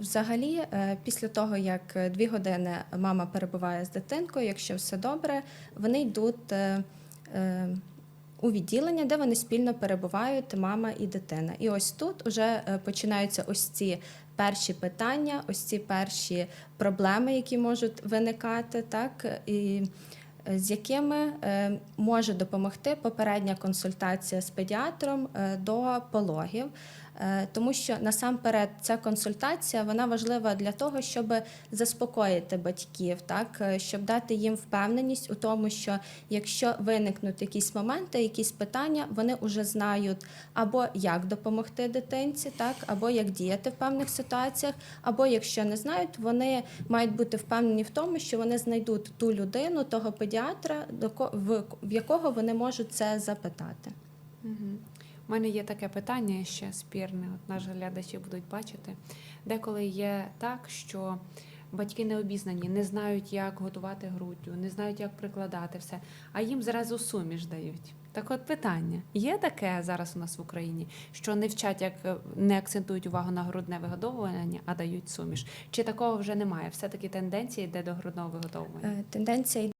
Взагалі, е, після того, як е, дві години мама перебуває з дитинкою, якщо все добре, вони йдуть е, у відділення, де вони спільно перебувають, мама і дитина. І ось тут вже починаються ось ці перші питання, ось ці перші проблеми, які можуть виникати, так і з якими може допомогти попередня консультація з педіатром до пологів. Е, Тому що насамперед ця консультація вона важлива для того, щоб заспокоїти батьків, так е, щоб дати їм впевненість у тому, що якщо виникнуть якісь моменти, якісь питання, вони вже знають або як допомогти дитинці, так або як діяти в певних ситуаціях, або якщо не знають, вони мають бути впевнені в тому, що вони знайдуть ту людину, того педіатра, до в якого вони можуть це запитати. У мене є таке питання ще спірне, от наші глядачі будуть бачити. Деколи є так, що батьки не обізнані, не знають, як готувати груддю, не знають, як прикладати все, а їм зразу суміш дають. Так от питання: є таке зараз у нас в Україні, що не вчать, як е, не акцентують увагу на грудне вигодовування, а дають суміш? Чи такого вже немає? Все таки тенденція йде до грудного вигодовування? Е, Тенденція